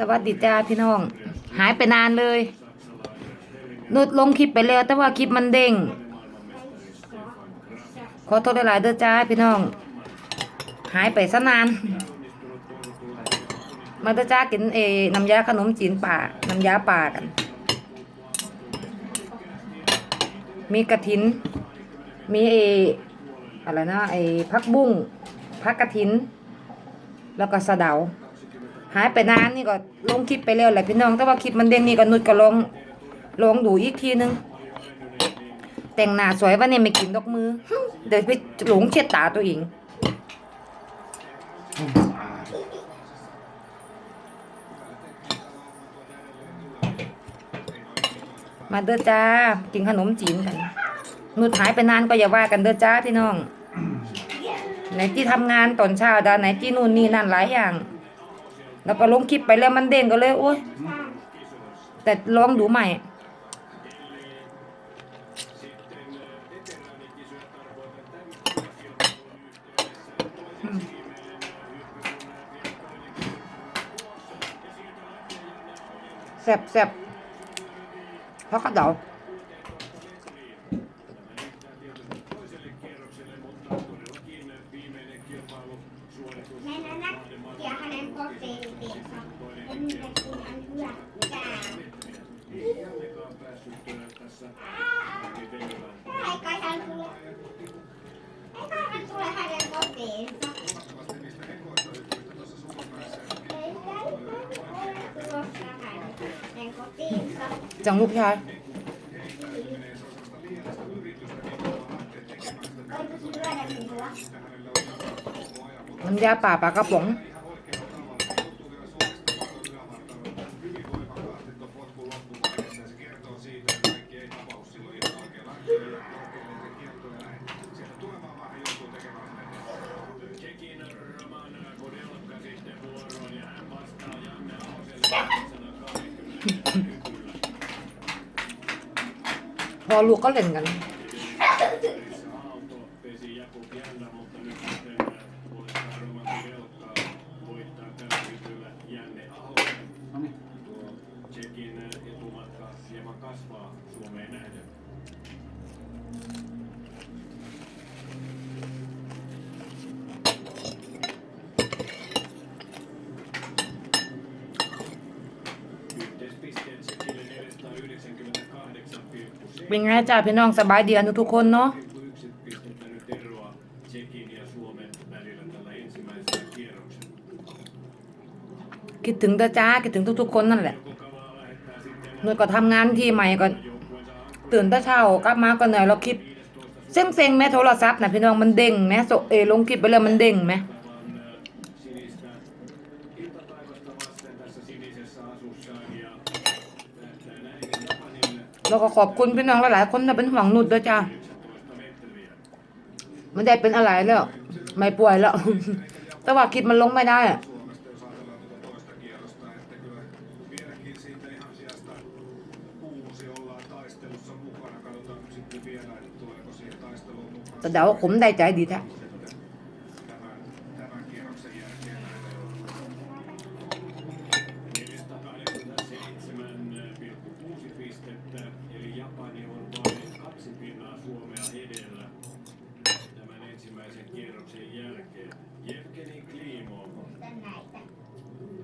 สวัสดีจ้าพี่น้อง หายไปนานเลยนุดลงคลิปไปแล้วแต่ว่าคลิปมันเด้ง ขอโทษหลายๆเด้อจ้าพี่น้อง หายไปซะนาน มาเด้อจ้ากินเอน้ำยาขนมจีนป่าน้ำยาป่ากัน มีกระถิน มีเออะไรนะไอพักบุ้งพักกระถิน แล้วก็สะเดา หายไปนานนี่ก็ลงคลิปไปแล้วแหละพี่น้อง แต่ว่าคลิปมันเด้งนี่ก็นุดก็ลองลองดูอีกทีนึง แต่งหน้าสวยวันนี้ไม่กินดอกมือ เดี๋ยวไปหลงเช็ดตาตัวเองมาเด้อจ้า กินขนมจีนกันนุดหายไปนานก็อย่าว่ากันเด้อจ้าพี่น้อง ไหนที่ทำงานตอนเช้าดาไหนที่นู่นนี่นั่นหลายอย่าง แล้วก็ลงคลิปไปแล้วมันเด้งก็เลยโอ้ยแต่ลองดูใหม่ แซ่บแซ่บเพราะเขาเดา ในนั้นนะเดี๋ยวคะแนนก็เต็มเต็มครับเป็นตะกูลอันเพื่อนจ้าไอ้ก้อยทันคือไอ้ก้อยทันคือคะแนนก็เต็มครับ จังลูกชายน้ำยาป่าปลากระป๋อง พอลูกก็เล่นกัน เป็นไงจ้าพี่น้องสบายดีกันทุกคนเนาะคิดถึงเด้อจ้าคิดถึงทุกๆคนนั่นแหละหน่วยก็ทำงานที่ใหม่ก็ joukkueensa ตื่นต่เช้ากลับมาก็เหนื่อยแล้วคลิปเซ็งเซ็งๆแม่โทรศัพท์นะพี่น้องมันเด้งแม่โซเอลงคลิปไปแล้วมันเด้งไหม แล้วก็ขอบคุณพี่น้องหลายๆคนที่เป็นห่วงนุชด้วยจ้ามันได้เป็นอะไรแล้ว ไม่ป่วยแล้ว แต่ว่าคิดมันลงไม่ได้แต่เดาผมได้ใจดีแท้ jälkeen. Jevgeni Klimov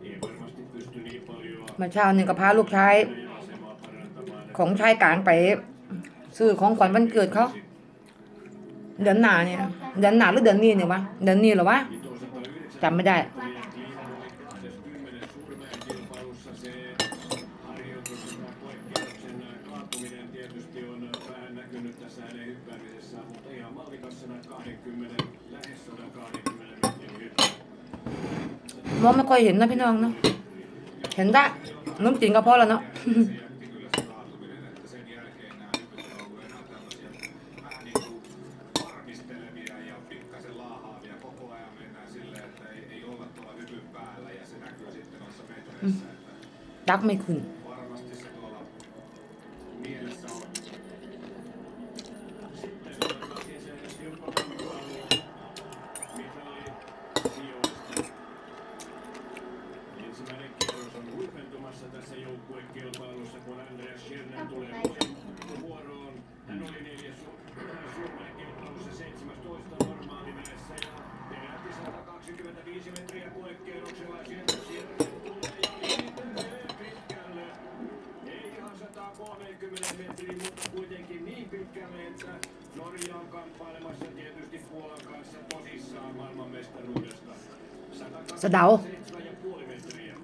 ei varmasti pysty niin paljon เมื่อเช้านี่ก็พาลูกชาย asemaa parantamaan. ของชายกลางไปซื้อของขวัญวันเกิดเขา เดือนหนาเนี่ย เดือนหนาหรือเดือนนี้เนี่ยวะ เดือนนี้เหรอวะจำไม่ได้ kilpailussa se harjoitus tai koekierroksen kaatuminen tietysti on vähän näkynyt tässä hänen hyppäämisessä, mutta ihan mallikassa 20, มองไม่ค่อยเห็นนะพี่น้องเนาะเห็นได้น้ำจีนก็พอแล้วเนาะ Se jätti kyllä se kaatuminen, että maajoukkuekilpailussa, kun Andreas Schirner tulee vuoroon. Hän oli neljäs äh, Suomen kilpailussa 17 normaaliväessä ja peräti 125 metriä koekierroksella sieltä Schirner tulee ja liittelee pitkälle. Ei ihan 130 metriä, mutta kuitenkin niin pitkälle, että Norja on kamppailemassa tietysti Puolan kanssa tosissaan maailmanmestaruudesta. 107,5 metriä.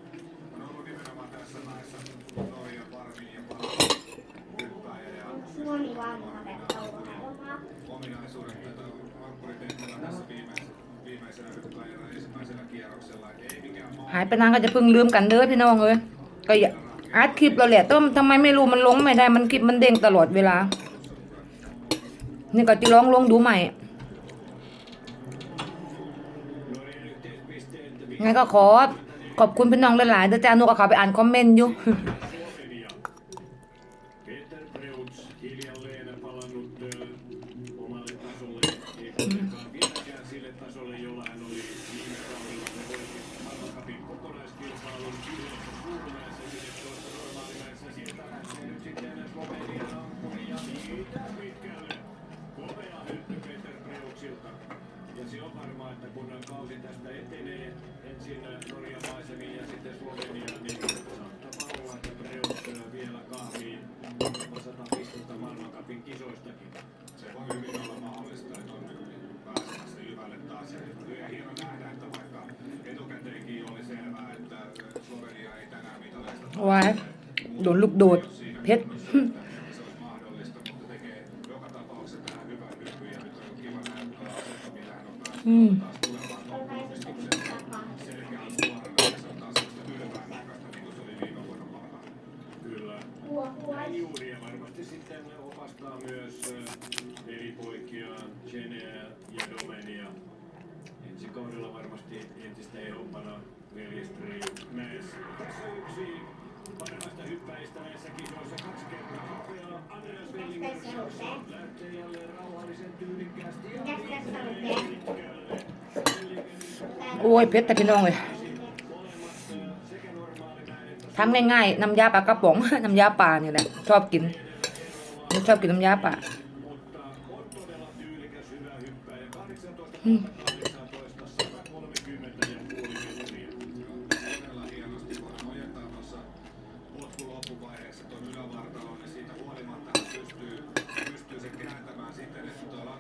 หายไปนานก็จะเพิ่งลืมกันเด้อพี่น้องเอ้ยก็อย่าอัดคลิปเราแหละต่ว่ทำไมไม่รู้มันลงไม่ได้มันคลิปมันเด้งตลอดเวลา นี่ก็จะลองลงดูใหม่ งั้นก็ขอ ขอบคุณพี่น้องหลายๆเด้อจ้านุกก็เขาไปอ่านคอมเมนต์อยู่ วายโดนลูกโดด เพชรอืม taas tulevaan loppuunpistukseen selkeän suorana. Ja se on taas semmoista kylmää näköistä, niin kuin se oli viime vuonna parhaillaan. Kyllä. Kuohua. Näin juuri ja varmasti sitten opastaa myös ö, velipoikiaan Jeneä ja Domenia. Ensi kaudella varmasti entistä ehompana veljestri näissä. Tässä yksi parhaista hyppäjistä näissä kisoissa kaksi kertaa. Nopea Andreas Velling Tässä on se. lähtee jälleen rauhallisen tyylikkäästi ja Mitäs tässä on pitkälle se? pitkälle. โอ้ยเพชรแต่พี่น้องเลย Molemmat ö, sekä normaalimäen että ทำง่ายๆ น้ำยาปลากระป๋อง น้ำยาปลานี่แหละ ชอบกิน ชอบกินน้ำยาปลา mutta on todella tyylikäs, hyvä hyppäjä. 18 Mm.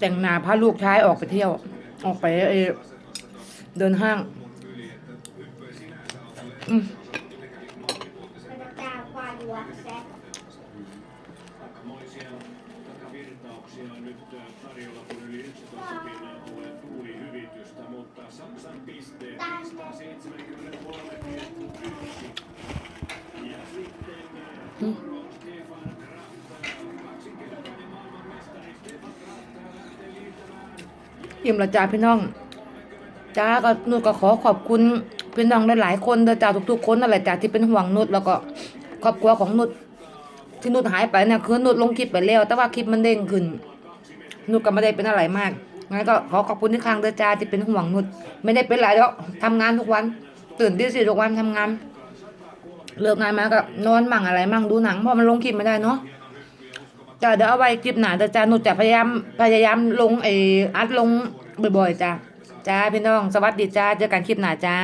แต่งหน้าพาลูกชายออกไปเที่ยว ออกไปเอเดินห้าง อิ่มละจ้าพี่น้องจ้าก็นุชก็ขอขอบคุณพี่น้องหลายๆคนเด้อจ้าทุกๆคนนั่นแหละจ้าที่เป็นห่วงนุชแล้วก็ครอบครัวของนุชที่นุชหายไปเนี่ยคือนุชลงคลิปไปแล้ว แต่ว่าคลิปมันเด้งขึ้นนุชก็ไม่ได้เป็นอะไรมากงั้นก็ขอขอบคุณที่ครั้งเด้อจ้าที่เป็นห่วงนุชไม่ได้เป็นไรหรอกทำงานทุกวัน ตื่นที่สี่ทุกวันทำงานเลิกงานมาก็นอนมั่งอะไรมั่งดูหนังเพราะมันลงคลิปไม่ได้เนาะจ้าเดี๋ยวเอาไว้คลิปหนาแต่จ้านุชจะพยายามพยายามลงไออัดลง บ่อยๆจ้าจ้าพี่น้อง สวัสดีจ้าเจอกันคลิปหน้าจ้า